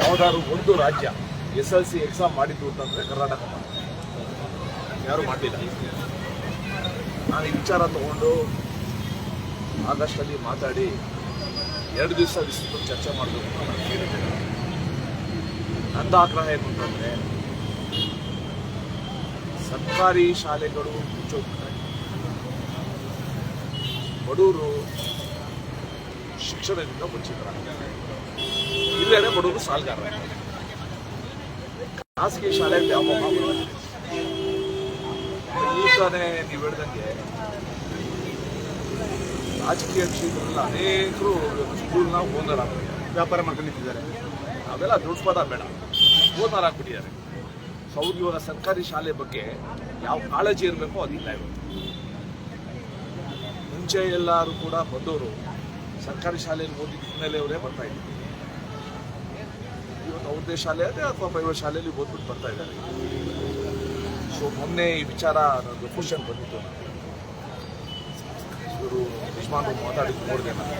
ಯಾವ್ದಾದ್ರು ಒಂದು ರಾಜ್ಯ ಎಸ್ ಎಲ್ ಸಿ ಎಕ್ಸಾಮ್ ಮಾಡಿದ್ದು ಅಂತಂದ್ರೆ ಕರ್ನಾಟಕ. ಯಾರು ಮಾಡಲಿಲ್ಲ. ನಾನು ಈ ವಿಚಾರ ತಗೊಂಡು ಆಗಸ್ಟಲ್ಲಿ ಮಾತಾಡಿ ಎರಡು ದಿವಸ ವಿಸ್ತೃತ ಚರ್ಚೆ ಮಾಡಬೇಕು ಅಂತ ನಾನು ಕೇಳಿದ್ದೇನೆ. ನಂದು ಆಗ್ರಹ ಏನು ಅಂತಂದ್ರೆ ಸರ್ಕಾರಿ ಶಾಲೆಗಳು ಮುಚ್ಚೋಗ್ತಾರೆ. ಬಡವರು ಶಿಕ್ಷಣದಿಂದ ವಂಚಿತರಾಗ್ತಾರೆ. ಇಲ್ಲೇ ಬಡವರು ಸಾಲಗಾರ. ಖಾಸಗಿ ಶಾಲೆ ಬರುತ್ತೆ. ಈಗಾನೇ ನೀವು ಹೇಳ್ದಂಗೆ ರಾಜಕೀಯ ಕ್ಷೇತ್ರದಲ್ಲಿ ಅನೇಕರು ಸ್ಕೂಲ್ನ ಓನರ್ ಆಗ್ಬಿಟ್ಟಿದ್ದಾರೆ. ವ್ಯಾಪಾರ ಮಾಡ್ಕೊಂಡಿದ್ದಾರೆ. ಅವೆಲ್ಲ ದುಡ್ಡು ಪದ ಬೇಡ. ಓನರ್ ಆಗ್ಬಿಟ್ಟಿದ್ದಾರೆ. ಸೊ ಅವ್ರಿಗೆ ಇವಾಗ ಸರ್ಕಾರಿ ಶಾಲೆ ಬಗ್ಗೆ ಯಾವ ಕಾಳಜಿ ಇರಬೇಕೋ ಅದಿಲ್ಲ ಇವತ್ತು ಮುಂಚೆ ಎಲ್ಲರೂ ಕೂಡ ಬಂದವರು ಸರ್ಕಾರಿ ಶಾಲೆಯಲ್ಲಿ ಓದಿದ ಹಿನ್ನೆಲೆಯವರೇ ಬರ್ತಾ ಇದ್ರು. ಇವತ್ತು ಅವ್ರದ್ದೇ ಶಾಲೆ ಅದೇ ಅಥವಾ ಪ್ರೈವೇಟ್ ಶಾಲೆಯಲ್ಲಿ ಓದ್ಬಿಟ್ಟು ಬರ್ತಾ ಇದ್ದಾರೆ? ಸೊ ಮೊನ್ನೆ ಈ ವಿಚಾರ ನನಗೆ ಕ್ವಶನ್ ಬಂದಿತ್ತು. ಇವರು ಯಜಮಾನರು ಮಾತಾಡಿದ್ದು ನೋಡಿದೆ ನಾನು.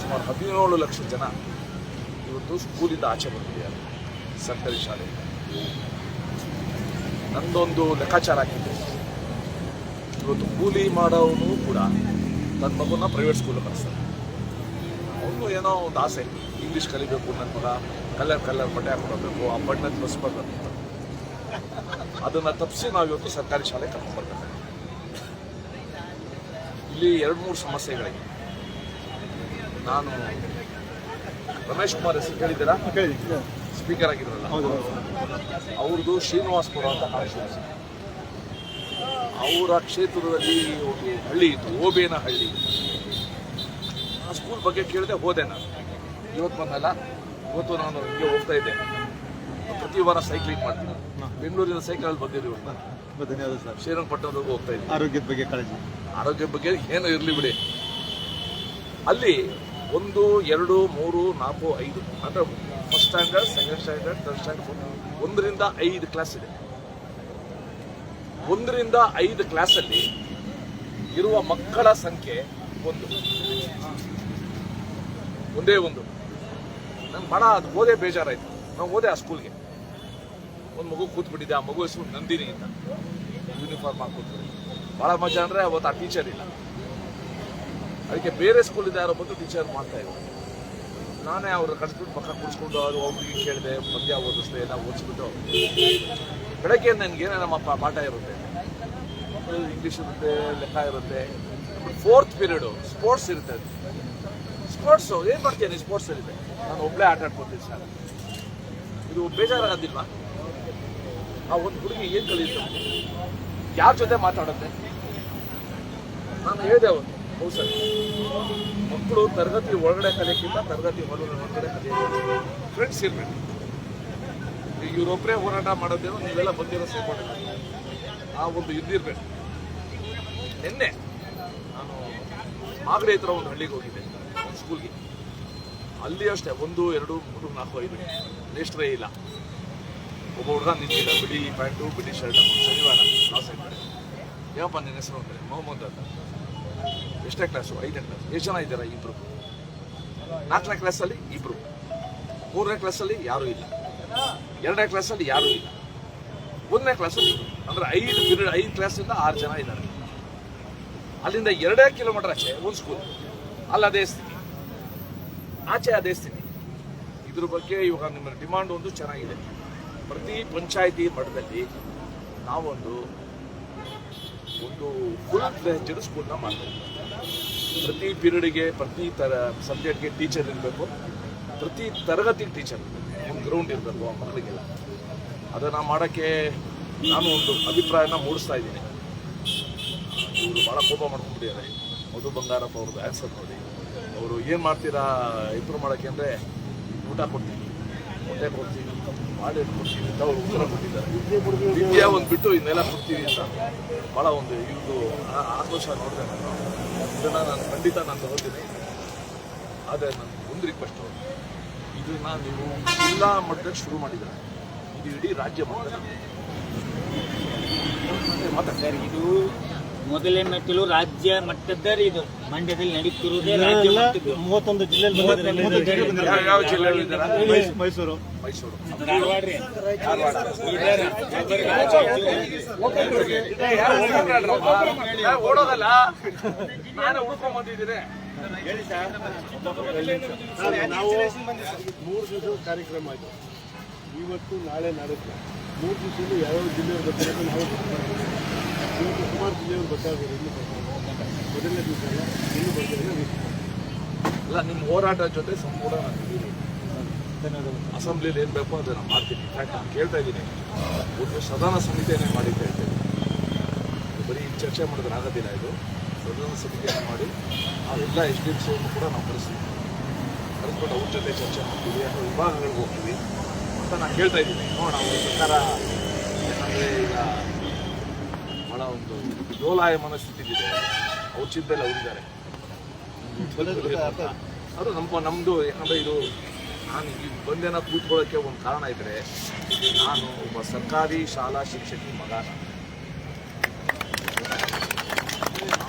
ಸುಮಾರು ಹದಿನೇಳು ಲಕ್ಷ ಜನ ಇವತ್ತು ಸ್ಕೂಲಿಂದ ಆಚೆ ಬಂದಿದ್ದಾರೆ, ಸರ್ಕಾರಿ ಶಾಲೆ ನಂದೊಂದು ಲೆಕ್ಕಾಚಾರ ಹಾಕಿದ್ದೆ. ಇವತ್ತು ಕೂಲಿ ಮಾಡೋನು ಕೂಡ ನನ್ನ ಮಗುನ ಪ್ರೈವೇಟ್ ಸ್ಕೂಲಿಗೆ ಕಳಿಸ್ತಾರೆ ಅವನು ಏನೋ ಒಂದು ಆಸೆ ಇಂಗ್ಲೀಷ್ ಕಲಿಬೇಕು ನನ್ನ ಮಗ. ಕಲ್ಲರ್ ಕಲರ್ ಬಟ್ಟೆ ಹಾಕೊಳ್ಬೇಕು ಆ ಬಣ್ಣದ ಬಸ್ಬೇಕು ಅಂತ ಅದನ್ನು ತಪ್ಪಿಸಿ ನಾವು ಇವತ್ತು ಸರ್ಕಾರಿ ಶಾಲೆ ಕರ್ಕೊಂಡ್ಬರ್ಬೇಕು ಇಲ್ಲಿ ಎರಡು ಮೂರು ಸಮಸ್ಯೆಗಳಿವೆ. ನಾನು ರಮೇಶ್ ಕುಮಾರ್ ಹೆಸರು ಕೇಳಿದ್ದೀರಾ? ಸ್ಪೀಕರ್ ಆಗಿದ್ರಲ್ಲ. ಅವ್ರದ್ದು ಶ್ರೀನಿವಾಸಪುರ ಅಂತ ಕಾನ್ಸ್ಟಿಟ್ಯೂನ್ಸಿ ಅವರ ಕ್ಷೇತ್ರದಲ್ಲಿ ಒಂದು ಹಳ್ಳಿ ಇತ್ತು ಓಬೇನ ಹಳ್ಳಿ. ಆ ಸ್ಕೂಲ್ ಬಗ್ಗೆ ಕೇಳಿದೆ ಹೋದೆ ನಾನು. ಇವತ್ತು ಬಂದಲ್ಲ? ಇವತ್ತು ನಾನು ಹಿಂಗೆ ಹೋಗ್ತಾ ಇದ್ದೆ. ಪ್ರತಿ ವಾರ ಸೈಕ್ಲಿಂಗ್ ಮಾಡ್ತೀನಿ. ಬೆಂಗಳೂರಿನ ಸೈಕಲ್ ತುಂಬ ಧನ್ಯವಾದ ಸರ್. ಶ್ರೀರಂಗಪಟ್ಟಣದವರೆಗೂ ಹೋಗ್ತಾ ಇದ್ದೀನಿ ಆರೋಗ್ಯದ ಬಗ್ಗೆ ಕಾಳಜಿ. ಆರೋಗ್ಯದ ಬಗ್ಗೆ ಏನೂ ಇರಲಿ ಬಿಡಿ. ಅಲ್ಲಿ ಒಂದು ಎರಡು ಮೂರು ನಾಲ್ಕು ಐದು ಅಂದರೆ first standard second standard third standard ಒಂದರಿಂದ ಐದು ಕ್ಲಾಸ್ ಇದೆ. ಒಂದರಿಂದ ಐದು ಕ್ಲಾಸಲ್ಲಿ ಇರುವ ಮಕ್ಕಳ ಸಂಖ್ಯೆ ಒಂದು. ಒಂದೇ ಒಂದು. ನಂಗೆ ಬಡ ಅದು ಓದೇ ಬೇಜಾರಾಯ್ತು. ನಾವು ಓದೆ ಆ ಸ್ಕೂಲ್ಗೆ ಒಂದು ಮಗು ಕೂತ್ಬಿಟ್ಟಿದ್ದೆ ಆ ಮಗು ಹೆಸರು ನಂದಿನಿ ಅಂತ. ಯೂನಿಫಾರ್ಮ್ ಹಾಕುತ್ತೆ ಭಾಳ ಮಜಾ ಅಂದರೆ ಅವತ್ತು ಆ ಟೀಚರ್ ಇಲ್ಲ. ಅದಕ್ಕೆ ಬೇರೆ ಸ್ಕೂಲಿಂದ ಯಾರೋ ಬಂದು ಟೀಚರ್ ಮಾಡ್ತಾ ಇದ್ರು. ನಾನೇ ಅವ್ರ ಕಟ್ಬಿಟ್ಟು ಪಕ್ಕ ಕುಡಿಸ್ಕೊಂಡು ಅವ್ರು ಅವ್ರಿಗೆ ಕೇಳಿದೆ ಪದ್ಯ ಓದಿಸ್ದೆ, ಎಲ್ಲ ಓದಿಸ್ಬಿಟ್ಟು. ಬೆಳಗ್ಗೆ ನನಗೆ ನಮ್ಮ ಪಾಠ ಇರುತ್ತೆ. ಇಂಗ್ಲೀಷ್ ಇರುತ್ತೆ, ಲೆಕ್ಕ ಇರುತ್ತೆ. ಫೋರ್ತ್ ಪೀರಿಯಡು ಸ್ಪೋರ್ಟ್ಸ್ ಇರುತ್ತೆ ಸ್ಪೋರ್ಟ್ಸು ಏನು ಮಾಡ್ತೀಯ ಸ್ಪೋರ್ಟ್ಸ್ ಇರುತ್ತೆ ನಾನು ಒಬ್ಬಳೇ ಆಟ ಆಡ್ಕೊತೀನಿ ಸರ್. ಇದು ಬೇಜಾರಾಗೋದಿಲ್ವಾ? ಆ ಒಂದು ಹುಡುಗಿ ಏನು ಕಲಿಯುತ್ತೆ? ಯಾರ ಜೊತೆ ಮಾತಾಡುತ್ತೆ? ನಾನು ಹೇಳಿದೆ ಅವನು, ಹೌದು ಸರ್. ಮಕ್ಕಳು ತರಗತಿ ಒಳಗಡೆ ಕಲಿಯಕ್ಕಿಂತ ತರಗತಿ ಹೊರಗಡೆ ಕಲಿಯೋದು ಫ್ರೆಂಡ್ಸ್ ಇರಬೇಕು. ಇವರೊಬ್ಬರೇ ಹೋರಾಟ ಮಾಡೋದೇನೋ ನೀವೆಲ್ಲ ಬಂದಿರೋ ಸೇರ್ಕೊಂಡಿಲ್ಲ ಆ ಒಂದು ಇದ್ದಿರಬೇಕು ನಿನ್ನೆ ನಾನು ಮಾಗಡಿ ಹತ್ರ ಒಂದು ಹಳ್ಳಿಗೆ ಹೋಗಿದ್ದೆ ಸ್ಕೂಲ್ಗೆ ಅಲ್ಲಿ ಅಷ್ಟೇ, ಒಂದು, ಎರಡು, ಮೂರು, ನಾಲ್ಕು, ಐದು ಲಿಸ್ಟ್ರೇ ಇಲ್ಲ. ಒಬ್ಬ ಹುಡುಗ ನಿಂತಿಲ್ಲ ಬಿಡಿ ಪ್ಯಾಂಟು ಬಿಡಿ ಶರ್ಟ್ ಶನಿವಾರ ಕ್ಲಾಸ್ ಆಯ್ತಾರೆ ಯಾವಪ್ಪ ನಿನ್ನ ಹೆಸರು ಅಂದರೆ ಮೊಹಮ್ಮದ್ ಅಂತ. ಎಷ್ಟೇ ಕ್ಲಾಸು ಐದನೇ ಕ್ಲಾಸ್ ಎಷ್ಟು ಜನ ಇದ್ದಾರೆ ಇಬ್ಬರು ನಾಲ್ಕನೇ ಕ್ಲಾಸಲ್ಲಿ ಇಬ್ಬರು ಮೂರನೇ ಕ್ಲಾಸಲ್ಲಿ ಯಾರೂ ಇಲ್ಲ. ಎರಡನೇ ಕ್ಲಾಸಲ್ಲಿ ಯಾರೂ ಇಲ್ಲ. ಒಂದನೇ ಕ್ಲಾಸಲ್ಲಿ ಅಂದರೆ ಐದು ಪೀರಿಯಡ್ ಐದು ಕ್ಲಾಸಿಂದ ಆರು ಜನ ಇದ್ದಾರೆ. ಅಲ್ಲಿಂದ ಎರಡೇ ಕಿಲೋಮೀಟರ್ ಆಚೆ, ಒಂದು ಸ್ಕೂಲ್ ಅಲ್ಲದೇ ಸ್ಥಿತಿ ಆಚೆ ಆದೇಶಿಸ್ತೀನಿ ಇದ್ರ ಬಗ್ಗೆ ಇವಾಗ ನಿಮ್ಮ ಡಿಮಾಂಡ್ ಒಂದು ಚೆನ್ನಾಗಿದೆ. ಪ್ರತಿ ಪಂಚಾಯಿತಿ ಮಠದಲ್ಲಿ ನಾವೊಂದು ಒಂದು ಫುಲ್ ಫ್ಲೆಜ್ಡ್ ಸ್ಕೂಲ್ನ ಮಾಡ್ತೀವಿ ಪ್ರತಿ ಪೀರಿಯಡ್ಗೆ ಪ್ರತಿ ತರ ಸಬ್ಜೆಕ್ಟ್ಗೆ ಟೀಚರ್ ಇರಬೇಕು. ಪ್ರತಿ ತರಗತಿ ಟೀಚರ್ ಒಂದು ಗ್ರೌಂಡ್ ಇರಬೇಕು ಆ ಮಕ್ಕಳಿಗೆಲ್ಲ. ಅದನ್ನು ಮಾಡೋಕ್ಕೆ ನಾನು ಒಂದು ಅಭಿಪ್ರಾಯನ ಮೂಡಿಸ್ತಾ ಇದ್ದೀನಿ. ಇವರು ಭಾಳ ಕೋಪ ಮಾಡ್ಕೊಂಡಿದ್ದಾರೆ ಮಧು ಬಂಗಾರಪ್ಪ ಅವ್ರದ್ದು ಆನ್ಸರ್ ನೋಡಿ. ಅವರು ಏನು ಮಾಡ್ತೀರಾ ಇಂಪ್ರೂವ್ ಮಾಡೋಕ್ಕೆ ಅಂದರೆ ಊಟ ಕೊಡ್ತೀವಿ ಮೊಟ್ಟೆ ಕೊಡ್ತೀವಿ ಮಾಡಿ ಕೊಡ್ತೀವಿ ಅಂತ ಅವರು ಉತ್ತರ ಕೊಟ್ಟಿದ್ದಾರೆ. ವಿದ್ಯೆ ಒಂದು ಬಿಟ್ಟು ಇನ್ನೆಲ್ಲ ಕೊಡ್ತೀವಿ ಅಂತ. ಭಾಳ ಒಂದು ಆ- ಆಕ್ರೋಶ ನೋಡಿದೆ ನಾನು. ಇದನ್ನು ನಾನು ಖಂಡಿತ ನಾನು ತಗೋತೀನಿ. ಆದರೆ ನನ್ನ ಒಂದು ರಿಕ್ವೆಸ್ಟು ಇದನ್ನು ನೀವು ಜಿಲ್ಲಾ ಮಟ್ಟದಲ್ಲಿ ಶುರು ಮಾಡಿದ್ದಾರೆ ಇದು ಇಡೀ ರಾಜ್ಯ ಮಟ್ಟದಲ್ಲಿ. ಮತ್ತೆ ಸರ್, ಇದು ಮೊದಲನೇ ಮೆಟ್ಟಿಲು ರಾಜ್ಯ ಮಟ್ಟದ ಇದು ಮಂಡ್ಯದಲ್ಲಿ ನಡೀತಿರುವುದೇ ರಾಜ್ಯ ಮಟ್ಟದ್ದು. ಮೂವತ್ತೊಂದು ಜಿಲ್ಲೆಯಲ್ಲಿ ಯಾವ ಮೈಸೂರು ಮೈಸೂರು ಧಾರವಾಡ ರೀ. ಧಾರವಾಡ ಬೀದರ್, ಏ, ಯಾರು ಹೋಗ್ಬೇಡ್ರಪ್ಪ. ಏ, ಓಡೋದಲ್ಲ ನಾನೇ ಹುಡ್ಕೊಂಡ್ ಬಂದಿದ್ದೀನಿ ನಾವು ಮೂರು ದಿವಸ ಕಾರ್ಯಕ್ರಮ ಆಯ್ತು. ಇವತ್ತು ನಾಳೆ ನಾಡಕ್ಕೆ ಮೂರು ದಿವಸದಲ್ಲಿ ಯಾವ್ಯಾವ ಜಿಲ್ಲೆ ಬರ್ತಾರೆ ನಾವು ಇವತ್ತು ಸುಮಾರು ಜಿಲ್ಲೆಯವರು ಬರ್ತಾ ಇದ್ದಾರೆ ಇನ್ನೂ. ಮೊದಲನೇ ದಿವಸ ಅಲ್ಲ ಇನ್ನೂ ಬರ್ತಾರೆ ಅಲ್ಲ, ನಿಮ್ಮ ಹೋರಾಟ ಜೊತೆ ಸಂಪೂರ್ಣ ನಾನು. ಅಸೆಂಬ್ಲಿಲಿ ಏನ್ ಬೇಕೋ ಅದನ್ನು ಮಾಡ್ತೀನಿ. ಇನ್ಫ್ಯಾಕ್ಟ್ ನಾನು ಕೇಳ್ತಾ ಇದ್ದೀನಿ. ಒಂದು ಸದನ ಸಮಿತಿಯನ್ನೇ ಮಾಡಿ ಕೇಳ್ತೇನೆ ಬರೀ ಚರ್ಚೆ ಮಾಡಿದ್ರೆ ಆಗೋದಿಲ್ಲ ಇದು. ಸದನ ಸಮಿತಿಯನ್ನು ಮಾಡಿ ಆ ಎಲ್ಲ ಎಸ್ ಡಿ ಎಂ ಕೂಡ ನಾವು ಕರೆಸ್ತೀವಿ. ಕರೆಸ್ಬಿಟ್ಟು ಅವ್ರ ಜೊತೆ ಚರ್ಚೆ ಮಾಡ್ತೀವಿ. ಅಥವಾ ವಿಭಾಗಗಳಿಗೆ ಹೋಗ್ತೀವಿ. ಅಂತ ನಾನು ಹೇಳ್ತಾ ಇದ್ದೀನಿ. ನೋಡೋಣ ಸರ್ಕಾರ ಏನಂದರೆ ಈಗ ಬಹಳ ಒಂದು ಸ್ಥಿತಿಗಿದೆ ಅವ್ರ ಚಿಂತೆಲ್ಲ ಅವರಿದ್ದಾರೆ. ಅದು ನಮ್ಮ ನಮ್ಮದು ಏನಂದ್ರೆ ಇದು ನಾನು ಇಲ್ಲಿ ಬಂದೇನ ಕೂತ್ಕೊಳ್ಳೋಕ್ಕೆ ಒಂದು ಕಾರಣ ಇದ್ರೆ ನಾನು ಒಬ್ಬ ಸರ್ಕಾರಿ ಶಾಲಾ ಶಿಕ್ಷಕಿ ಮಗ.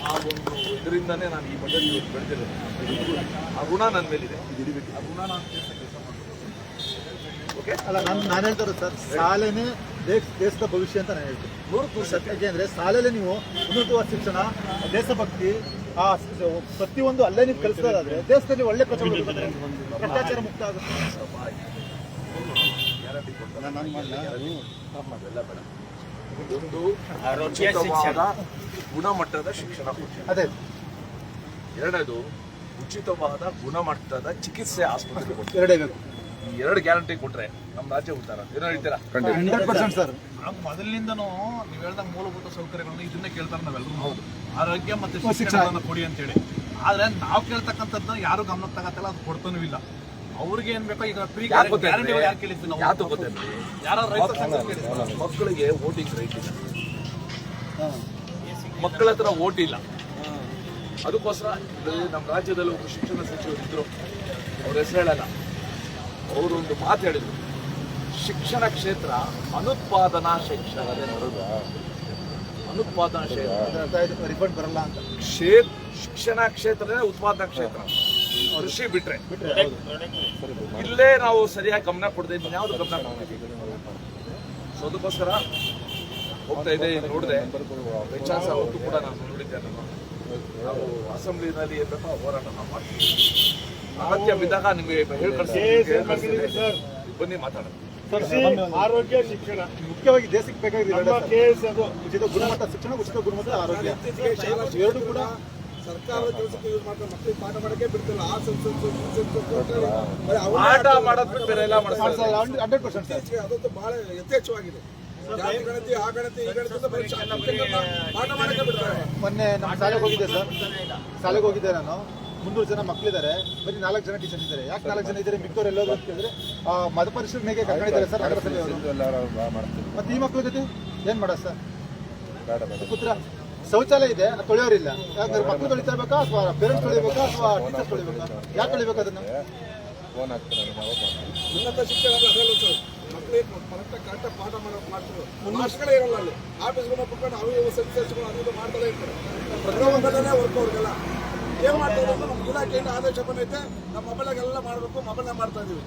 ಆ ಒಂದು ಇದರಿಂದನೇ ನಾನು ಈ ಮಟ್ಟದಲ್ಲಿ ಬೆಳೆದಿರೋದು. ಆ ಋಣ ನನ್ನ ಮೇಲಿದೆ. ಆ ಋಣ ನಾನು ಕೆಲಸ ಓಕೆ ಅಲ್ಲ ನಾನು ನಾನು ಹೇಳ್ತಾರೆ ಸರ್ ಶಾಲೆನೇ ದೇಶ ದೇಶದ ಭವಿಷ್ಯ ಅಂತ ನಾನು ಹೇಳ್ತೀನಿ. ನೂರು ಸತ್ಯ ಯಾಕೆಂದ್ರೆ ಶಾಲೆಯಲ್ಲಿ ನೀವು ಉನ್ನತವಾದ ಶಿಕ್ಷಣ ದೇಶಭಕ್ತಿ ಆ ಪ್ರತಿಯೊಂದು ಅಲ್ಲೇ ನೀವು ಕಲಿಸೋದಾದ್ರೆ ದೇಶದಲ್ಲಿ ಒಳ್ಳೆ ಪ್ರಚಾರ. ಭ್ರಷ್ಟಾಚಾರ ಮುಕ್ತ ಆಗುತ್ತೆ. ಒಂದು ಆರೋಗ್ಯ ಉಚಿತವಾದ ಗುಣಮಟ್ಟದ ಶಿಕ್ಷಣ ಅದೇ. ಎರಡನೇದು ಉಚಿತವಾದ ಗುಣಮಟ್ಟದ ಚಿಕಿತ್ಸೆ ಆಸ್ಪತ್ರೆ ಎರಡೇ ಬೇಕು. ಈ ಎರಡು ಗ್ಯಾರಂಟಿ ಕೊಟ್ರೆ ನಮ್ಮ ರಾಜ್ಯ ಉತ್ತರ ಏನೋ ಹೇಳ್ತೀರಾ? ಹಂಡ್ರೆಡ್ ಪರ್ಸೆಂಟ್ ಸರ್ ನಾವು ಮೊದಲಿನಿಂದನೂ ನೀವು ಹೇಳ್ದ ಮೂಲಭೂತ ಸೌಕರ್ಯಗಳನ್ನ ಇದನ್ನೇ ಕೇಳ್ತಾರೆ ನಾವೆಲ್ಲರೂ. ಹೌದು. ಆರೋಗ್ಯ ಮತ್ತೆ ಶಿಕ್ಷಣ. ಶಿಕ್ಷಣವನ್ನು ಕೊಡಿ ಅಂತೇಳಿ. ಆದ್ರೆ ನಾವು ಕೇಳ್ತಕ್ಕಂಥದ್ದು ಯಾರು ಗಮನಕ್ಕೆ ತಗತ್ತಲ್ಲ ಅದು ಕೊಡ್ತಾನೂ ಇಲ್ಲ. ಅವ್ರಿಗೆ ಏನ್ ಬೇಕೋ ಈಗ ಫ್ರೀ ಗ್ಯಾರಂಟಿ ಯಾರು ಕೇಳಿದ್ವಿ ನಾವು? ಯಾರು? ಯಾರು ರೈತ ಸಂಘ ಕೇಳಿದ್ವಿ. ಮಕ್ಕಳಿಗೆ ವೋಟಿಂಗ್ ರೈಟ್ ಇಲ್ಲ ಮಕ್ಕಳ ಹತ್ರ ವೋಟ್ ಇಲ್ಲ. ಅದಕ್ಕೋಸ್ಕರ ನಮ್ಮ ರಾಜ್ಯದಲ್ಲಿ ಒಬ್ಬರು ಶಿಕ್ಷಣ ಸಚಿವರು ಇದ್ರು ಅವ್ರ ಹೆಸರು ಹೇಳಲ್ಲ. ಅವರೊಂದು ಮಾತು ಹೇಳಿದರು. ಶಿಕ್ಷಣ ಕ್ಷೇತ್ರ ಅನುತ್ಪಾದನಾ ಶಿಕ್ಷಣ ನಡೆದು ಅನುತ್ಪಾದನಾ ಕ್ಷೇತ್ರ ರಿಫಂಡ್ ಬರಲ್ಲ ಅಂತ. ಕ್ಷೇತ್ರ ಶಿಕ್ಷಣ ಕ್ಷೇತ್ರನೇ ಉತ್ಪಾದನಾ ಕ್ಷೇತ್ರ. ಕೃಷಿ ಬಿಟ್ರೆ. ಇಲ್ಲೇ ನಾವು ಸರಿಯಾಗಿ ಗಮನ ಕೊಡದೆ ಯಾವ್ದು ಗಮನ ಸೊ ಅದಕ್ಕೋಸ್ಕರ ಹೋಗ್ತಾ ಇದೆ ನೋಡಿದೆ. ಚಾನ್ಸ್ ಅವತ್ತು ಕೂಡ ನಾನು ನೋಡಿದ್ದೆ ನಾನು ನಾವು ಅಸೆಂಬ್ಲಿನಲ್ಲಿ ಏನ್ ಬೇಕೋ ಆ ಹೋರಾಟ ನಾವು ಮಾಡ್ತೀವಿ ಅಗತ್ಯ ಬಿದ್ದಾಗ ನಿಮಗೆ ಹೇಳ್ಕಳ್ಸ್ತೀನಿ ಬನ್ನಿ ಮಾತಾಡೋಣ. ಆರೋಗ್ಯ ಶಿಕ್ಷಣ. ಮುಖ್ಯವಾಗಿ ದೇಶಕ್ಕೆ ಬೇಕಾಗಿದೆ ನಮ್ಮ ಕೆ ಅದು. ಉಚಿತ ಗುಣಮಟ್ಟ ಶಿಕ್ಷಣ ಉಚಿತ ಗುಣಮಟ್ಟ ಆರೋಗ್ಯ. ಎರಡು ಕೂಡ ಸರ್ಕಾರದ ಕೆಲಸಕ್ಕೆ ಯೂಸ್ ಮಾಡ್ತಾರೆ ಮಕ್ಕಳಿಗೆ ಪಾಠ ಮಾಡಕ್ಕೆ ಬಿಡ್ತಿಲ್ಲ. ಆ ಹೇಳಿ ಆಟ ಮಾಡೋದ್ ಬೇರೆ ಎಲ್ಲ ಮಾಡ್ತಾರೆ ಹಂಡ್ರೆಡ್ ಪರ್ಸೆಂಟ್ ಅದಂತೂ ಬಹಳ ಯಥೇಚ್ಛವಾಗಿದೆ. ಜಾತಿ ಗಣತಿ ಆ ಗಣತಿ ಈ ಗಣತಿ ಪಾಠ ಮಾಡಕ್ಕೆ ಬಿಡ್ತಾರೆ. ಮೊನ್ನೆ ನಮ್ಮ ಶಾಲೆಗೆ ಹೋಗಿದ್ದೆ ಸರ್. ಶಾಲೆಗೆ ಹೋಗಿದ್ದೆ ನಾನು. ಮುನ್ನೂರು ಜನ ಮಕ್ಕಳಿದ್ದಾರೆ ಬರೀ ನಾಲ್ಕು ಜನ ಟೀಚರ್ ಇದ್ದಾರೆ. ಯಾಕೆ ನಾಲ್ಕು ಜನ ಇದ್ದಾರೆ ಮಿಕ್ಕವ್ರು ಎಲ್ಲೋದು ಅಂತ ಕೇಳಿದ್ರೆ ಮಧುಪರಿಶ್ರಮೆಗೆ ಕರ್ಕೊಂಡಿದ್ದಾರೆ ಸರ್ ನಗರಸಭೆ ಮತ್ತೆ ಈ ಮಕ್ಕಳ ಜೊತೆ? ಏನ್ ಮಾಡೋದು ಸರ್? ಪುತ್ರ? ಶೌಚಾಲಯ ಇದೆ ಅದು ತೊಳೆಯೋರಿಲ್ಲ. ಯಾಕಂದ್ರೆ ಮಕ್ಕಳು ತೊಳಿತಾ ಇರ್ಬೇಕಾ ಅಥವಾ ಪೇರೆಂಟ್ಸ್ ತೊಳಿಬೇಕಾ ಅಥವಾ ಟೀಚರ್ಸ್ ತೊಳಿಬೇಕಾ? ಯಾಕೆ ತೊಳಿಬೇಕು ಅದನ್ನು? ಉನ್ನತ ಶಿಕ್ಷಣ ಮಕ್ಕಳಿಗೆ ಕರೆಕ್ಟಾಗಿ ಕರೆಕ್ಟಾಗಿ ಪಾಠ ಮಾಡೋ ಮಾಡ್ತಾರೆ ಮಾರ್ಕ್ಸ್ಗಳೇ ಇರಲ್ಲ ಅಲ್ಲಿ. ಆಫೀಸ್ಗಳನ್ನ ಕುತ್ಕೊಂಡು ಅವು ಇವು ಸೆನ್ಸಸ್ಗಳು ಅದು ಮಾಡ್ತಾನೆ ಇರ್ತಾರೆ. ವರ್ಕ್ ಅವ್ರಿಗೆಲ್ಲ ಏನ್ ಮಾಡ್ತಾ ಇದ್ದಾರೆ ನಮ್ಮ ಇಲಾಖೆಯಿಂದ ಆದೇಶ ಬಂದೈತೆ. ನಮ್ಮ ಮೊಬೈಲಾಗೆಲ್ಲ ಮಾಡಬೇಕು ಮೊಬೈಲ್ನ ಮಾಡ್ತಾ ಇದೀವಿ.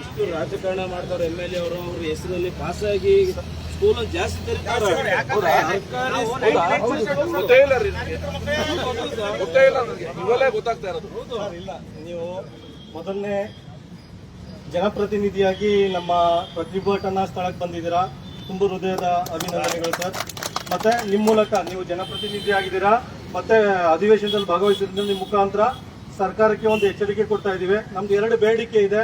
ಎಷ್ಟು ರಾಜಕಾರಣ ಮಾಡ್ತಾರೆ ಎಂ ಎಲ್ ಎ ಅವರು ಅವ್ರ ಹೆಸರಲ್ಲಿ ಪಾಸ್ ಆಗಿ ಸ್ಕೂಲ್ ಜಾಸ್ತಿ ತೆರೀತಾರೆ ಗೊತ್ತೇ ಇಲ್ಲ ರೀ ಗೊತ್ತೇ ಇಲ್ಲ ನನಗೆ. ಇವೆಲ್ಲ ಗೊತ್ತಾಗ್ತಾ ಇರೋದು. ಇಲ್ಲ. ನೀವು ಮೊದಲನೇ ಜನಪ್ರತಿನಿಧಿಯಾಗಿ ನಮ್ಮ ಪ್ರತಿಭಟನಾ ಸ್ಥಳಕ್ಕೆ ಬಂದಿದ್ದೀರಾ. ತುಂಬ ಹೃದಯದ ಅಭಿನಂದನೆಗಳು ಸರ್. ಮತ್ತೆ ನಿಮ್ಮ ಮೂಲಕ ನೀವು ಜನಪ್ರತಿನಿಧಿ ಆಗಿದ್ದೀರಾ. ಮತ್ತೆ ಅಧಿವೇಶನದಲ್ಲಿ ಭಾಗವಹಿಸಿದ್ರೆ ನಿಮ್ಮ ಮುಖಾಂತರ ಸರ್ಕಾರಕ್ಕೆ ಒಂದು ಎಚ್ಚರಿಕೆ ಕೊಡ್ತಾ ಇದ್ದೀವಿ. ನಮ್ದು ಎರಡು ಬೇಡಿಕೆ ಇದೆ.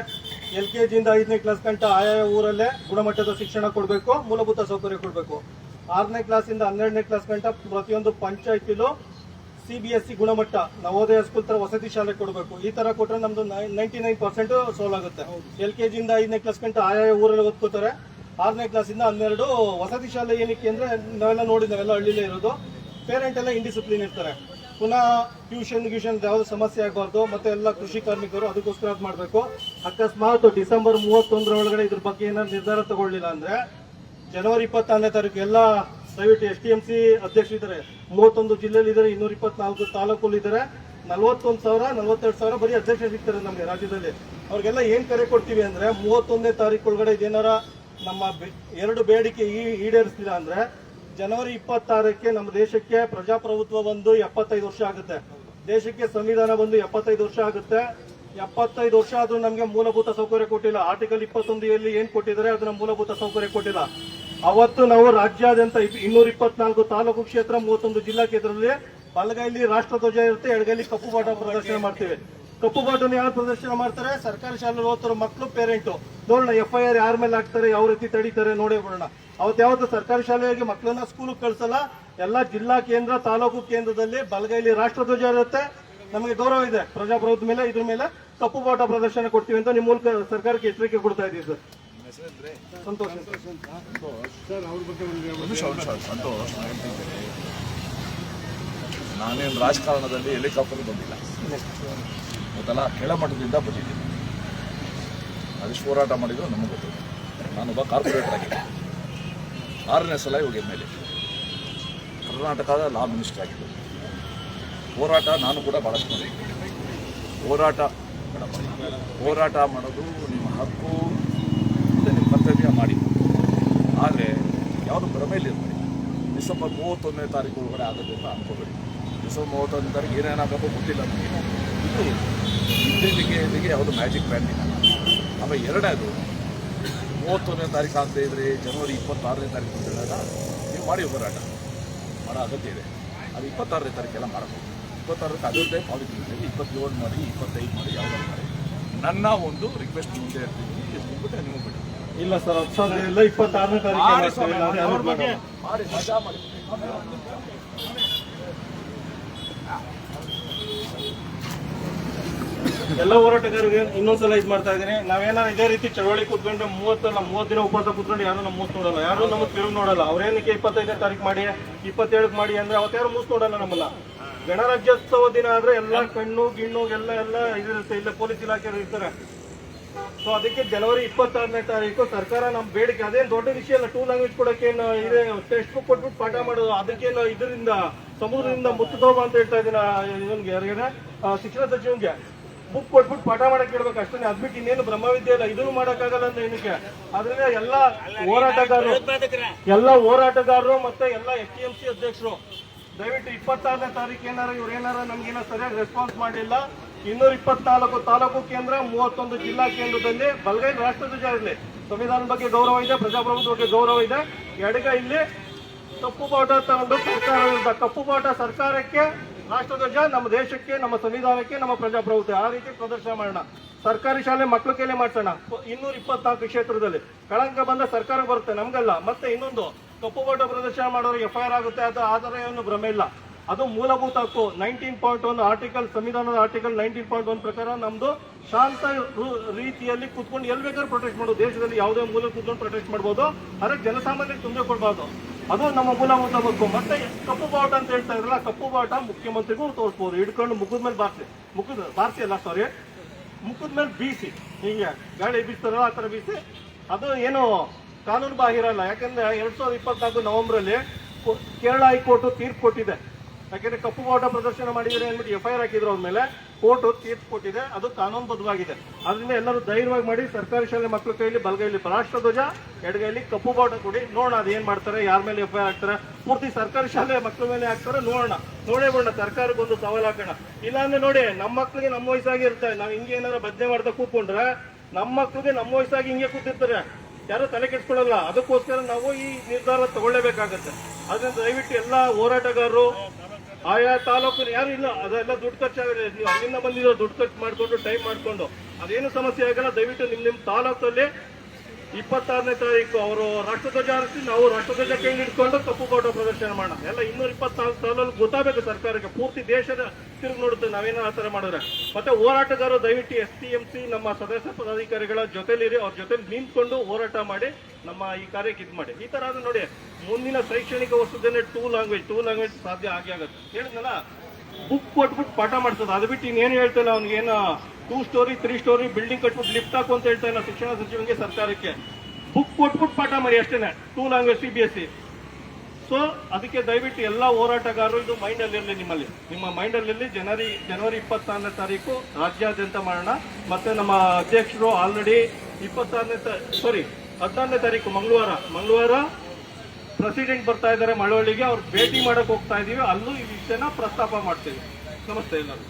ಎಲ್ ಕೆ ಜಿಯಿಂದ ಐದನೇ ಕ್ಲಾಸ್ ಗಂಟ ಆಯಾ ಊರಲ್ಲೇ ಗುಣಮಟ್ಟದ ಶಿಕ್ಷಣ ಕೊಡಬೇಕು, ಮೂಲಭೂತ ಸೌಕರ್ಯ ಕೊಡಬೇಕು. ಆರನೇ ಕ್ಲಾಸಿಂದ ಹನ್ನೆರಡನೇ ಕ್ಲಾಸ್ ಗಂಟ ಪ್ರತಿಯೊಂದು ಪಂಚಾಯತಿಲೂ ಸಿ ಬಿ ಎಸ್ ಸಿ ಗುಣಮಟ್ಟ, ನವೋದಯ ಸ್ಕೂಲ್ ತರ ವಸತಿ ಶಾಲೆ ಕೊಡಬೇಕು. ಈ ತರ ಕೊಟ್ಟರೆ ನಮ್ದು ನೈಂಟಿ ನೈನ್ ಪರ್ಸೆಂಟ್ ಸೋಲ್ ಆಗುತ್ತೆ ಎಲ್ ಕೆ ಜಿಯಿಂದ ಐದನೇ ಕ್ಲಾಸ್ ಗಂಟ ಆಯಾ ಊರಲ್ಲಿ ಓದ್ಕೋತಾರೆ. ಆರನೇ ಕ್ಲಾಸಿಂದ ಹನ್ನೆರಡು ವಸತಿ ಶಾಲೆ ಏನಕ್ಕೆ ಅಂದ್ರೆ ನಾವೆಲ್ಲ ನೋಡಿ, ನಾವೆಲ್ಲ ಹಳ್ಳಿಲೇ ಇರೋದು. ಪೇರೆಂಟ್ ಎಲ್ಲ ಇಂಡಿಸಿಪ್ಲಿನ್ ಇರ್ತಾರೆ. ಪುನಃ ಟ್ಯೂಷನ್ ಗ್ಯೂಷನ್ ಯಾವುದು ಸಮಸ್ಯೆ ಆಗಬಾರ್ದು ಮತ್ತೆ ಎಲ್ಲ ಕೃಷಿ ಕಾರ್ಮಿಕರು ಅದಕ್ಕೋಸ್ಕರ ಅದ್ ಮಾಡಬೇಕು. ಅಕಸ್ಮಾತ್ ಡಿಸೆಂಬರ್ ಮೂವತ್ತೊಂದರ ಒಳಗಡೆ ಇದ್ರ ಬಗ್ಗೆ ಏನಾದ್ರು ನಿರ್ಧಾರ ತಗೊಳ್ಳಿಲ್ಲ ಅಂದ್ರೆ ಜನವರಿ ಇಪ್ಪತ್ತಾರನೇ ತಾರೀಕು ಎಲ್ಲ ದಯವಿಟ್ಟು ಎಸ್ ಟಿ ಎಂ ಸಿ ಅಧ್ಯಕ್ಷರಿದ್ದಾರೆ ಮೂವತ್ತೊಂದು ಜಿಲ್ಲೆಯಲ್ಲಿ ಇದ್ದಾರೆ, ಇನ್ನೂರ ಇಪ್ಪತ್ನಾಲ್ಕು ತಾಲೂಕಲ್ಲಿ ಇದ್ದಾರೆ. ನಲವತ್ತೊಂದು ಸಾವಿರ, ನಲವತ್ತೆರಡು ಸಾವಿರ ಬರೀ ಅಧ್ಯಕ್ಷರು ಸಿಗ್ತಾರೆ ನಮಗೆ ರಾಜ್ಯದಲ್ಲಿ. ಅವ್ರಿಗೆಲ್ಲ ಏನ್ ಕರೆ ಕೊಡ್ತೀವಿ ಅಂದ್ರೆ ಮೂವತ್ತೊಂದನೇ ತಾರೀಕು ಒಳಗಡೆ ಇದೇನಾರ ನಮ್ಮ ಎರಡು ಬೇಡಿಕೆ ಈ ಈಡೇರಿಸ್ತಿಲ್ಲ ಅಂದ್ರೆ ಜನವರಿ ಇಪ್ಪತ್ತಾರಕ್ಕೆ ನಮ್ಮ ದೇಶಕ್ಕೆ ಪ್ರಜಾಪ್ರಭುತ್ವ ಬಂದು ಎಪ್ಪತ್ತೈದು ವರ್ಷ ಆಗುತ್ತೆ. ದೇಶಕ್ಕೆ ಸಂವಿಧಾನ ಬಂದು ಎಪ್ಪತ್ತೈದು ವರ್ಷ ಆಗುತ್ತೆ. ಎಪ್ಪತ್ತೈದು ವರ್ಷ ಆದ್ರೂ ನಮಗೆ ಮೂಲಭೂತ ಸೌಕರ್ಯ ಕೊಟ್ಟಿಲ್ಲ. ಆರ್ಟಿಕಲ್ ಇಪ್ಪತ್ತೊಂದು ಎಲ್ಲಿ ಏನ್ ಕೊಟ್ಟಿದ್ದಾರೆ, ಅದನ್ನ ಮೂಲಭೂತ ಸೌಕರ್ಯ ಕೊಟ್ಟಿಲ್ಲ. ಅವತ್ತು ನಾವು ರಾಜ್ಯಾದ್ಯಂತ ಇನ್ನೂರ ಇಪ್ಪತ್ನಾಲ್ಕು ತಾಲೂಕು ಕ್ಷೇತ್ರ, ಮೂವತ್ತೊಂದು ಜಿಲ್ಲಾ ಕೇಂದ್ರದಲ್ಲಿ ಬಲಗೈಲಿ ರಾಷ್ಟ್ರಧ್ವಜ ಇರುತ್ತೆ, ಎಡಗೈಲಿ ಕಪ್ಪು ಬಾಟ ಪ್ರದರ್ಶನ ಮಾಡ್ತೀವಿ. ಕಪ್ಪು ಬಾಟನ ಯಾರು ಪ್ರದರ್ಶನ ಮಾಡ್ತಾರೆ? ಸರ್ಕಾರಿ ಶಾಲೆ ಓದ್ತಾರೋ ಮಕ್ಕಳು ಪೇರೆಂಟು ನೋಡೋಣ ಎಫ್ ಐ ಆರ್ ಯಾರ ಮೇಲೆ ಹಾಕ್ತಾರೆ, ಯಾವ ರೀತಿ ತಡೀತಾರೆ, ನೋಡೇ ಬಿಡೋಣ ಅವತ್ತು ಯಾವತ್ತು ಸರ್ಕಾರಿ ಶಾಲೆಗೆ ಮಕ್ಕಳನ್ನ ಸ್ಕೂಲ್ಗೆ ಕಳ್ಸಲ್ಲ ಎಲ್ಲ ಜಿಲ್ಲಾ ಕೇಂದ್ರ ತಾಲೂಕು ಕೇಂದ್ರದಲ್ಲಿ ಬಲಗೈಲಿ ರಾಷ್ಟ್ರಧ್ವಜ ಇರುತ್ತೆ ನಮಗೆ ಗೌರವ ಇದೆ. ಪ್ರಜಾಪ್ರಭುತ್ವ ಮೇಲೆ ಇದ್ರ ಮೇಲೆ ತಪ್ಪು ಬಾಟ ಪ್ರದರ್ಶನ ಕೊಡ್ತೀವಿ ಅಂತ ನಿಮ್ಮ ಮೂಲಕ ಸರ್ಕಾರಕ್ಕೆ ಎಚ್ಚರಿಕೆ ಕೊಡ್ತಾ ಇದ್ದೀವಿ ಸರ್. ಸಂತೋಷ. ನಾನೇನು ರಾಜಕಾರಣದಲ್ಲಿ ಹೆಲಿಕಾಪ್ಟರ್ ಬಂದಿಲ್ಲ. ಗೊತ್ತಲ್ಲ ಕೆಳಮಟ್ಟದಿಂದ ಬಂದಿದ್ದೀನಿ. ಅದಿಷ್ಟು ಹೋರಾಟ ಮಾಡಿದ್ರು ನಮಗೆ ಗೊತ್ತಿದೆ ನಾನೊಬ್ಬ ಕಾರ್ಪೊರೇಟರ್ ಆಗಿದ್ದೆ ಆರನೇ ಸಲ ಇವಾಗ ಎಂ ಎಲ್ ಎ. ಕರ್ನಾಟಕದ ಲಾ ಮಿನಿಸ್ಟರ್ ಆಗಿದ್ದರು ಹೋರಾಟ ನಾನು ಕೂಡ ಭಾಳಷ್ಟು ಹೋರಾಟ ಹೋರಾಟ ಮಾಡೋದು ನಿಮ್ಮ ಹಕ್ಕು ಮತ್ತು ನಿಮ್ಮ ಕರ್ತವ್ಯ ಮಾಡಿ. ಆದರೆ ಯಾವುದು ಭ್ರಮೆಯಲ್ಲಿ ಇರಬೇಡಿ ಡಿಸೆಂಬರ್ ಮೂವತ್ತೊಂದನೇ ತಾರೀಕು ಒಳಗಡೆ ಅಂತ ಅನ್ಕೋಬೇಡಿ. ಡಿಸೆಂಬರ್ ಮೂವತ್ತೊಂದನೇ ತಾರೀಕು ಏನೇನಾಗಬೇಕು ಗೊತ್ತಿಲ್ಲ ನನಗೆ ಇದು ಇಲ್ಲಿಗೆ ಯಾವುದು ಮ್ಯಾಜಿಕ್ ಬ್ಯಾಂಡ್ ಇಲ್ಲ. ಆಮೇಲೆ ಎರಡನೇದು ಮೂವತ್ತೊಂದನೇ ತಾರೀಕು ಆಗದೆ ಇದ್ರೆ ಜನವರಿ ಇಪ್ಪತ್ತಾರನೇ ತಾರೀಕು ಅಂತ ಹೇಳಿದಾಗ ನೀವು ಮಾಡಿ ಹೋರಾಟ ಮಾಡೋ ಅಗತ್ಯ ಇದೆ. ಅದು ಇಪ್ಪತ್ತಾರನೇ ತಾರೀಕೆಲ್ಲ ಮಾಡಬಹುದು ಇಪ್ಪತ್ತಾರಕ್ಕೆ ಅದರದ್ದೇ ಪಾಲಿಟಿ ಇದೆ ಇಪ್ಪತ್ತೇಳು ಮಾಡಿ ಇಪ್ಪತ್ತೈದು ಮಾಡಿ ಯಾವುದಾದ್ರು ಮಾಡಿ. ನನ್ನ ಒಂದು ರಿಕ್ವೆಸ್ಟ್ ಮುಂದೆ ಇರ್ತೀನಿ. ಎಷ್ಟು ನಿಮಗೆ ಬಿಟ್ಟು ಇಲ್ಲ ಸರ್ ಹತ್ತು ಸಾವಿರ ಇಲ್ಲ ಇಪ್ಪತ್ತಾರನೇ ತಾರೀಕು ಮಾಡಿ ಮಜಾ ಮಾಡಿ. ಎಲ್ಲ ಹೋರಾಟಗಾರರಿಗೆ ಇನ್ನೊಂದ್ಸಲ ಇದು ಮಾಡ್ತಾ ಇದ್ದೀನಿ. ನಾವೇನಾದ್ರು ಇದೇ ರೀತಿ ಚಳವಳಿ ಕೂತ್ಕೊಂಡು ಮೂವತ್ತಲ್ಲ ಮೂವತ್ತು ದಿನ ಉಪವಾಸ ಕೂತ್ಕೊಂಡು ಯಾರು ನಮ್ಮ ಮೂಸ್ ನೋಡಲ್ಲ. ಯಾರು ನಮ್ಮ ತಿರುಗಿ ನೋಡಲ್ಲ. ಅವ್ರೇನಕ್ಕೆ ಇಪ್ಪತ್ತೈದನೇ ತಾರೀಕು ಮಾಡಿ ಇಪ್ಪತ್ತೇಳಕ್ಕೆ ಮಾಡಿ ಅಂದ್ರೆ ಅವತ್ತಾರು ಮೂಸ್ ನೋಡಲ್ಲ ನಮ್ಮಲ್ಲ ಗಣರಾಜ್ಯೋತ್ಸವ ದಿನ ಆದ್ರೆ ಎಲ್ಲ ಕಣ್ಣು ಗಿಣ್ಣು ಎಲ್ಲ ಎಲ್ಲ ಇದಿರುತ್ತೆ ಇಲ್ಲ ಪೊಲೀಸ್ ಇಲಾಖೆಯವರು ಇರ್ತಾರೆ. ಸೊ ಅದಕ್ಕೆ ಜನವರಿ ಇಪ್ಪತ್ತಾರನೇ ತಾರೀಕು ಸರ್ಕಾರ ನಮ್ಮ ಬೇಡಿಕೆ. ಅದೇನು ದೊಡ್ಡ ವಿಷಯ ಅಲ್ಲ. ಟೂ ಲ್ಯಾಂಗ್ವೇಜ್ ಕೊಡಕ್ಕೆ ಇದೆ. ಟೆಕ್ಸ್ಟ್ ಬುಕ್ ಕೊಟ್ಬಿಟ್ಟು ಪಾಠ ಮಾಡೋದು. ಅದಕ್ಕೇನು ಇದರಿಂದ ಸಮುದ್ರದಿಂದ ಮುತ್ತದೋಬ ಅಂತ ಹೇಳ್ತಾ ಇದ್ದೀನಿ ಇವನ್ಗೆ ಯಾರಿಗೆ ಆ, ಶಿಕ್ಷಣ ಸಚಿವನ್ಗೆ. ಬುಕ್ ಕೊಟ್ಬಿಟ್ಟು ಪಾಠ ಮಾಡಕ್ ಹೇಳ್ಬೇಕು. ಅಷ್ಟೇ ಅದ್ಬಿಟ್ಟು ಇನ್ನೇನು ಬ್ರಹ್ಮವಿದ್ಯೆ ಇಲ್ಲ ಇದನ್ನು ಮಾಡಕ್ಕಾಗಲ್ಲ ಅಂತ ಏನಕ್ಕೆ? ಆದ್ರಿಂದ ಎಲ್ಲ ಹೋರಾಟಗಾರರು ಎಲ್ಲ ಹೋರಾಟಗಾರರು ಮತ್ತೆ ಎಲ್ಲ ಎಸ್ ಟಿ ಎಂ ಸಿ ಅಧ್ಯಕ್ಷರು, ದಯವಿಟ್ಟು ಇಪ್ಪತ್ತಾರನೇ ತಾರೀಕು ಏನಾರ ಇವ್ರು ಏನಾರ ನಮ್ಗೇನೋ ಸರಿಯಾಗಿ ರೆಸ್ಪಾನ್ಸ್ ಮಾಡಿಲ್ಲ. ಇನ್ನೂರ ಇಪ್ಪತ್ನಾಲ್ಕು ತಾಲೂಕು ಕೇಂದ್ರ, ಮೂವತ್ತೊಂದು ಜಿಲ್ಲಾ ಕೇಂದ್ರದಲ್ಲಿ ಬಲಗೈ ರಾಷ್ಟ್ರಧ್ವಜ ಇರಲಿ ಸಂವಿಧಾನ ಬಗ್ಗೆ ಗೌರವ ಇದೆ ಪ್ರಜಾಪ್ರಭುತ್ವ ಬಗ್ಗೆ ಗೌರವ ಇದೆ. ಎಡಗ ಇಲ್ಲಿ ಕಪ್ಪು ಬಾಟ ತಗೊಂಡು ಸರ್ಕಾರ, ತಪ್ಪು ಬಾಟ ಸರ್ಕಾರಕ್ಕೆ ರಾಷ್ಟ್ರಧ್ವಜ ನಮ್ಮ ದೇಶಕ್ಕೆ, ನಮ್ಮ ಸಂವಿಧಾನಕ್ಕೆ, ನಮ್ಮ ಪ್ರಜಾಪ್ರಭುತ್ವ ಆ ರೀತಿ ಪ್ರದರ್ಶನ ಮಾಡೋಣ. ಸರ್ಕಾರಿ ಶಾಲೆ ಮಕ್ಕಳ ಕೈಲೇ ಮಾಡ್ಸೋಣ. ಇನ್ನೂರ ಇಪ್ಪತ್ನಾಲ್ಕು ಕ್ಷೇತ್ರದಲ್ಲಿ. ಕಳಂಕ ಬಂದ ಸರ್ಕಾರ ಬರುತ್ತೆ, ನಮ್ಗಲ್ಲ. ಮತ್ತೆ ಇನ್ನೊಂದು, ಕಪ್ಪು ಫೋಟೋ ಪ್ರದರ್ಶನ ಮಾಡೋರು ಎಫ್ ಐ ಆರ್ ಆಗುತ್ತೆ, ಅದು ಆಧಾರ ಏನು ಭ್ರಮೆ ಇಲ್ಲ. ಅದು ಮೂಲಭೂತ ಹಕ್ಕು. ನೈನ್ಟೀನ್ ಪಾಯಿಂಟ್ ಒನ್ ಆರ್ಟಿಕಲ್, ಸಂವಿಧಾನದ ಆರ್ಟಿಕಲ್ ನೈನ್ಟೀನ್ ಪಾಯಿಂಟ್ ಒನ್ ಪ್ರಕಾರ ನಮ್ದು ಶಾಂತ ರೀತಿಯಲ್ಲಿ ಕೂತ್ಕೊಂಡು ಎಲ್ಲಿ ಬೇಕಾದ್ರೂ ಪ್ರೊಟೆಕ್ಟ್ ಮಾಡೋದು ದೇಶದಲ್ಲಿ ಯಾವುದೇ ಮೂಲ ಕೂತ್ಕೊಂಡು ಪ್ರೊಟೆಕ್ಟ್ ಮಾಡ್ಬೋದು. ಅದಕ್ಕೆ ಜನಸಾಮಾನ್ಯಕ್ಕೆ ತೊಂದರೆ ಕೊಡಬಾರ್ದು. ಅದು ನಮ್ಮ ಮೂಲಭೂತ ಹಕ್ಕು ಮತ್ತೆ ಕಪ್ಪು ಬಾವುಟ ಅಂತ ಹೇಳ್ತಾ ಇದ್ರಲ್ಲ, ಕಪ್ಪು ಬಾವುಟ ಮುಖ್ಯಮಂತ್ರಿಗೂ ತೋರಿಸ್ಬೋದು. ಹಿಡ್ಕೊಂಡು ಮುಖದ ಮೇಲೆ ಬಾರಿಸಿ, ಮುಖದ, ಬಾರಿಸಿ ಅಲ್ಲ ಸಾರಿ ಮುಖದ ಮೇಲೆ ಬೀಸಿ. ಹೀಗೆ ಗಾಳಿ ಬೀಸ್ತಾರಲ್ಲ, ಆ ಥರ ಬೀಸಿ. ಅದು ಏನು ಕಾನೂನು ಬಾಹಿರ ಅಲ್ಲ. ಯಾಕಂದ್ರೆ ಎರಡ್ ಸಾವಿರದ ಇಪ್ಪತ್ನಾಲ್ಕು ನವೆಂಬರಲ್ಲಿ ಕೇರಳ ಹೈಕೋರ್ಟ್ ತೀರ್ಪು ಕೊಟ್ಟಿದೆ. ಯಾಕೆಂದ್ರೆ ಕಪ್ಪು ಬಾವುಟ ಪ್ರದರ್ಶನ ಮಾಡಿದರೆ ಅಂದ್ಬಿಟ್ಟು ಎಫ್ ಐ ಹಾಕಿದ್ರು ಅವ್ರ ಮೇಲೆ. ಕೋರ್ಟ್ ತೀರ್ಪು ಕೊಟ್ಟಿದೆ, ಅದು ಕಾನೂನುಬದ್ಧವಾಗಿದೆ. ಅದರಿಂದ ಎಲ್ಲರೂ ಧೈರ್ಯವಾಗಿ ಮಾಡಿ, ಸರ್ಕಾರಿ ಶಾಲೆ ಮಕ್ಕಳ ಕೈಲಿ, ಬಲಗೈಲಿ ರಾಷ್ಟ್ರಧ್ವಜ ಎಡಗೈಲಿ ಕಪ್ಪು ಬಾವುಟ ಕೊಡಿ ನೋಡೋಣ ಅದೇನ್ ಮಾಡ್ತಾರೆ, ಯಾರ ಮೇಲೆ ಎಫ್ ಐ ಪೂರ್ತಿ ಸರ್ಕಾರಿ ಶಾಲೆ ಮಕ್ಕಳ ಮೇಲೆ ಹಾಕ್ತಾರೆ, ನೋಡೋಣ. ನೋಡೇ ಬಿಡೋಣ, ಸರ್ಕಾರಕ್ಕೆ ಒಂದು ಸವಾಲು ಹಾಕೋಣ. ಇಲ್ಲಾಂದ್ರೆ ನೋಡಿ ನಮ್ಮ ಮಕ್ಕಳಿಗೆ ನಮ್ಮ ವಯಸ್ಸಾಗಿ ಇರ್ತಾರೆ ನಾವು ಹಿಂಗೆ ಏನಾರ ಬದನೆ ಮಾಡ್ತಾ ಕೂತ್ಕೊಂಡ್ರೆ ನಮ್ಮ ಮಕ್ಳಿಗೆ ನಮ್ಮ ವಯಸ್ಸಾಗಿ ಹಿಂಗೆ ಕೂತಿರ್ತಾರೆ. ಯಾರು ತಲೆ ಕೆಡ್ಸ್ಕೊಳ್ಳಲ್ಲ ಅದಕ್ಕೋಸ್ಕರ ನಾವು ಈ ನಿರ್ಧಾರ ತಗೊಳ್ಳೇಬೇಕಾಗತ್ತೆ. ಅದರಿಂದ ದಯವಿಟ್ಟು ಎಲ್ಲ ಹೋರಾಟಗಾರರು ಆಯಾ ತಾಲೂಕಿನ ಯಾರು ಇಲ್ಲ, ಅದೆಲ್ಲ ದುಡ್ಡು ಖರ್ಚಾಗಿದೆ ನೀವು ಅಲ್ಲಿಂದ ಬಂದಿರೋ ದುಡ್ಡು ಖರ್ಚು ಮಾಡಿಕೊಂಡು ಟೈಮ್ ಮಾಡಿಕೊಂಡು, ಅದೇನು ಸಮಸ್ಯೆ ಆಗಲ್ಲ. ದಯವಿಟ್ಟು ನಿಮ್ಮ ನಿಮ್ಮ ತಾಲೂಕಲ್ಲಿ ಇಪ್ಪತ್ತಾರನೇ ತಾರೀಕು ಅವರು ರಾಷ್ಟ್ರಧ್ವಜ ಹಾರಿಸಿ, ನಾವು ರಾಷ್ಟ್ರಧ್ವಜ ಕೈ ಹಿಡ್ಕೊಂಡು ಕಪ್ಪು ಬಾವುಟ ಪ್ರದರ್ಶನ ಮಾಡೋಣ. ಎಲ್ಲ ಇನ್ನೂರ ಇಪ್ಪತ್ನಾಲ್ಕು ಸಾಲಲ್ಲಿ ಗೊತ್ತಾಗಬೇಕು ಸರ್ಕಾರಕ್ಕೆ. ಪೂರ್ತಿ ದೇಶದ ತಿರುಗಿ ನೋಡುತ್ತೆ ನಾವೇನೋ ಆ ಥರ ಮಾಡಿದ್ರೆ. ಮತ್ತೆ ಹೋರಾಟಗಾರರು ದಯವಿಟ್ಟು ಎಸ್ ಟಿ ಎಂ ಸಿ ನಮ್ಮ ಸದಸ್ಯ ಪದಾಧಿಕಾರಿಗಳ ಜೊತೆಲಿರಿ, ಅವ್ರ ಜೊತೆ ನಿಂತ್ಕೊಂಡು ಹೋರಾಟ ಮಾಡಿ, ನಮ್ಮ ಈ ಕಾರ್ಯಕ್ಕೆ ಇದು ಮಾಡಿ. ಈ ಥರ ಆದ್ರೆ ನೋಡಿ, ಮುಂದಿನ ಶೈಕ್ಷಣಿಕ ವರ್ಷದಲ್ಲೇ ಟೂ ಲ್ಯಾಂಗ್ವೇಜ್ ಟೂ ಲ್ಯಾಂಗ್ವೇಜ್ ಸಾಧ್ಯ ಆಗೇ ಆಗುತ್ತೆ. ಹೇಳಿದ್ನಲ್ಲ ಬುಕ್ ಕೊಟ್ಬಿಟ್ಟು ಪಾಠ ಮಾಡ್ಸೋದು. ಅದು ಬಿಟ್ಟು ಇನ್ನೇನು ಹೇಳ್ತಾಯಿಲ್ಲ ಅವ್ನಿಗೇನು two story three story building ಕಟ್ಬಿಟ್ಟು ಲಿಫ್ಟ್ ಹಾಕು ಅಂತ ಹೇಳ್ತಾ ಇಲ್ಲ ಶಿಕ್ಷಣ ಸಚಿವನಿಗೆ ಸರ್ಕಾರಕ್ಕೆ. ಬುಕ್ ಕೊಟ್ಬಿಟ್ಟು ಪಾಠ ಮಾಡಿ ಅಷ್ಟೇನೆ. Two language C B S C so ಅದಕ್ಕೆ ದಯವಿಟ್ಟು ಎಲ್ಲ ಹೋರಾಟಗಾರರು, ಇದು ಮೈಂಡಲ್ಲಿರಲಿ ನಿಮ್ಮಲ್ಲಿ. ನಿಮ್ಮ ಮೈಂಡಲ್ಲಿ ಇರಲಿ, ಜನವರಿ ಜನವರಿ ಇಪ್ಪತ್ತಾರನೇ ತಾರೀಕು ರಾಜ್ಯಾದ್ಯಂತ ಮಾಡೋಣ ಮತ್ತೆ ನಮ್ಮ ಅಧ್ಯಕ್ಷರು ಆಲ್ರೆಡಿ ಇಪ್ಪತ್ತಾರನೇ ಸಾರಿ ಹದಿನಾರನೇ ತಾರೀಕು, ಮಂಗಳವಾರ. ಮಂಗಳವಾರ ಪ್ರೆಸಿಡೆಂಟ್ ಬರ್ತಾ ಇದ್ದಾರೆ ಮಳವಳ್ಳಿಗೆ. ಅವ್ರು ಭೇಟಿ ಮಾಡೋಕೆ ಹೋಗ್ತಾ ಇದ್ದೀವಿ ಅಲ್ಲೂ ಈ ವಿಷಯನ ಪ್ರಸ್ತಾಪ ಮಾಡ್ತೀವಿ. ನಮಸ್ತೆ ಎಲ್ಲರೂ.